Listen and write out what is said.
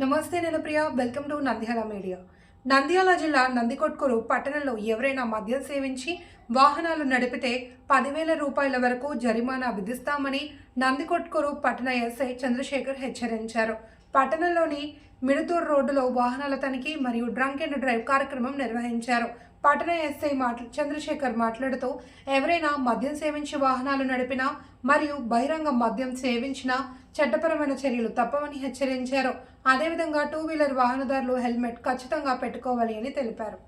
నమస్తే నేను Priya welcome to Nandyal media. Nandyal జిల్లా నందికొట్కూరు పట్టణంలో ఎవరైనా మద్యం సేవించి వాహనాలు నడిపితే పదివేల రూపాయల వరకు జరిమానా విధిస్తామని నందికొట్కూరు పట్టణ ఎస్ఐ చంద్రశేఖర్ హెచ్చరించారు. పట్టణంలోని మిడుతూరు రోడ్డులో వాహనాల తనిఖీ మరియు డ్రంక్ అండ్ డ్రైవ్ కార్యక్రమం నిర్వహించారు. పట్టణ ఎస్ఐ మాట్లా చంద్రశేఖర్ మాట్లాడుతూ ఎవరైనా మద్యం సేవించి వాహనాలు నడిపినా మరియు బహిరంగ మద్యం సేవించినా చట్టపరమైన చర్యలు తప్పవని హెచ్చరించారు. అదేవిధంగా టూ వీలర్ వాహనదారులు హెల్మెట్ ఖచ్చితంగా పెట్టుకోవాలి అని తెలిపారు.